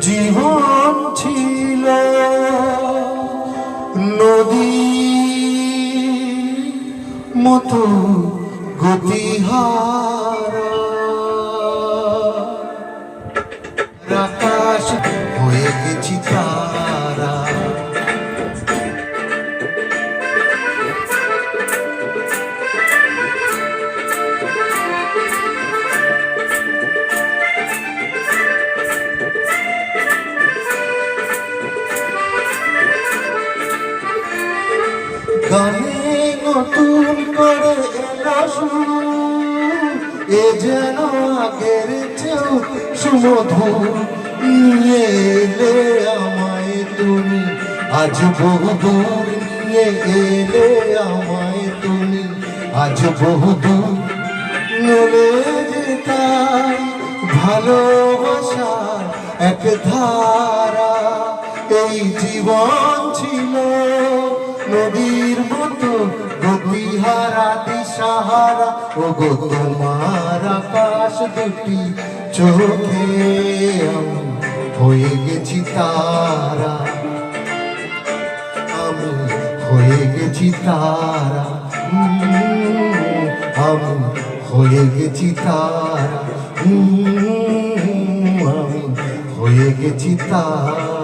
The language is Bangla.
জীবন ছিল। নদী মতো গতিহারা। আকাশ হয়ে গেছি তারা গানে নতুন করে এলো এ যেন আগের চেয়েও সুমধুর। নিয়ে এলে আমায় তুমি। আজ বহুদূর নিয়ে এলে আমায় তুমি। আজ বহুদূর নলে যেতাই ভালোবাসা এক ধারা। এই জীবন ছিল নদীর মতো গতিহারা দিশাহারা ও গো তোমার আকাশ দুটি চোখে হয়ে গেছি তারা। আমি হয়ে গেছি তারা। আমি হয়ে গেছি তারা। আমি হয়ে গেছি তারা।